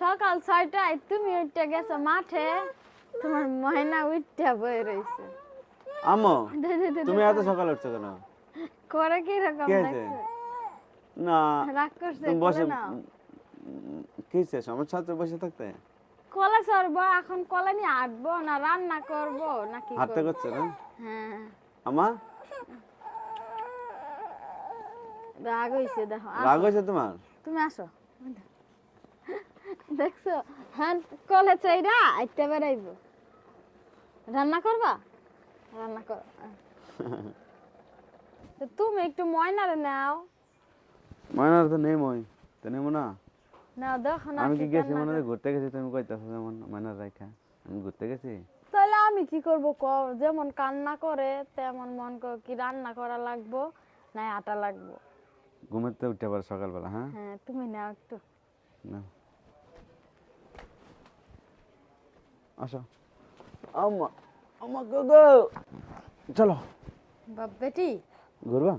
সকাল ছয়টায় তুমি উঠতে গেছো মাঠে? তোমার ময়না উঠতে বয়ে রয়েছে তুমি এত সকালে উঠছো কেন? করে কি রকম লাগছে না রাগ করছে বসে কি হয়েছে সমস্যা হচ্ছে বসে থাকতে? কলা চড়বো এখন কলা নিয়ে হাঁটবো না রান্না করব নাকি হাঁটতে করছে না? হ্যাঁ। আমা? রাগ হইছে দেখো রাগ হয়েছে তোমার? তুমি আসো। দেখছ? হ্যাঁ কলে চাইরা বেড়াইব। রান্না করবা? রান্না কর তুমি একটু ময়নারে নাও। ময়নার তো নেই মই তো নেব না। দেখো না আমি কি গেছি মনে ঘুরতে গেছি তুমি কইতাছো যেমন ময়নার রাখা আমি ঘুরতে গেছি। তাহলে আমি কি করব ক যেমন কান্না করে তেমন মন কর কি রান্না করা লাগবো না আটা লাগবো। ঘুমাতে উঠতে পারে সকালবেলা হ্যাঁ? হ্যাঁ তুমি নাও একটু। না আসো। আমা আমা গো। চলো। বাপ বেটি। ঘুরবা?